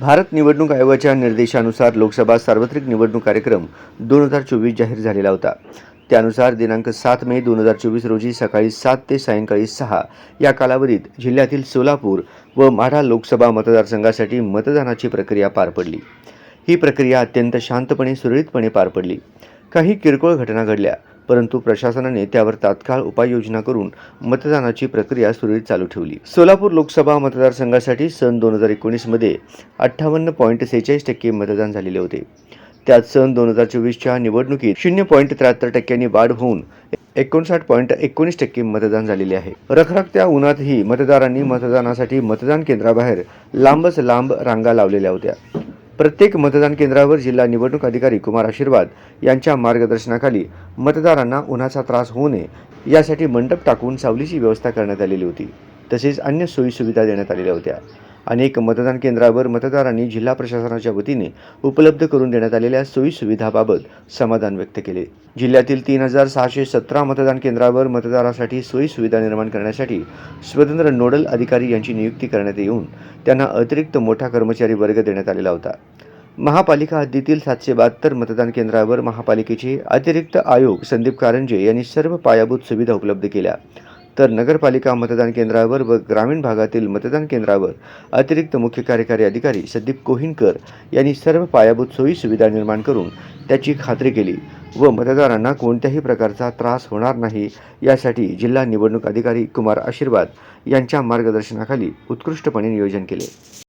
भारत निवडणूक आयोगाच्या निर्देशानुसार लोकसभा सार्वत्रिक निवडणूक कार्यक्रम दोन हजार चोवीस जाहीर झालेला होता. त्यानुसार दिनांक सात मे दोन हजार चोवीस रोजी सकाळी सात ते सायंकाळी सहा या कालावधीत जिल्ह्यातील सोलापूर व माढा लोकसभा मतदारसंघासाठी मतदानाची प्रक्रिया पार पडली. ही प्रक्रिया अत्यंत शांतपणे सुरळीतपणे पार पडली. काही किरकोळ घटना घडल्या परंतु प्रशासनाने त्यावर तात्काळ उपाययोजना करून मतदानाची प्रक्रिया सुरळीत चालू ठेवली. सोलापूर लोकसभा मतदारसंघासाठी सन दोन हजार एकोणीसमध्ये अठ्ठावन्न पॉईंट सेहेचाळीस टक्के मतदान झालेले होते. त्यात सन दोन हजार चोवीसच्या निवडणुकीत शून्य पॉईंट त्र्याहत्तर टक्क्यांनी वाढ होऊन एकोणसाठ पॉईंट एकोणीस टक्के मतदान झालेले आहे. रखरखत्या उन्हातही मतदारांनी मतदानासाठी मतदान केंद्राबाहेर लांबच लांब रांगा लावलेल्या होत्या. प्रत्येक मतदान केंद्रावर जिल्हा निवडणूक अधिकारी कुमार आशीर्वाद यांच्या मार्गदर्शनाखाली मतदारांना उन्हाचा त्रास होऊ नये यासाठी मंडप टाकून सावलीची व्यवस्था करण्यात आलेली होती. तसेच अन्य सोयीसुविधा देण्यात आलेल्या होत्या. अनेक मतदान केंद्रावर मतदारांनी जिल्हा प्रशासनाच्या वतीने उपलब्ध करून देण्यात आलेल्या सोयीसुविधाबाबत समाधान व्यक्त केले. जिल्ह्यातील तीन हजार सहाशे सतरा मतदान केंद्रावर मतदारासाठी सोयीसुविधा निर्माण करण्यासाठी स्वतंत्र नोडल अधिकारी यांची नियुक्ती करण्यात येऊन त्यांना अतिरिक्त मोठा कर्मचारी वर्ग देण्यात आलेला होता. महापालिका हद्दीतील सातशे बहात्तर मतदान केंद्रावर महापालिकेचे अतिरिक्त आयोग संदीप कारंजे यांनी सर्व पायाभूत सुविधा उपलब्ध केल्या. तर नगरपालिका मतदान केंद्रावर व ग्रामीण भागातील मतदान केंद्रावर अतिरिक्त मुख्य कार्यकारी अधिकारी संदीप कोहिनकर यांनी सर्व पायाभूत सोयी सुविधा निर्माण करून त्याची खात्री केली व मतदारांना कोणत्याही प्रकारचा त्रास होणार नाही यासाठी जिल्हा निवडणूक अधिकारी कुमार आशीर्वाद यांच्या मार्गदर्शनाखाली उत्कृष्टपणे नियोजन केले.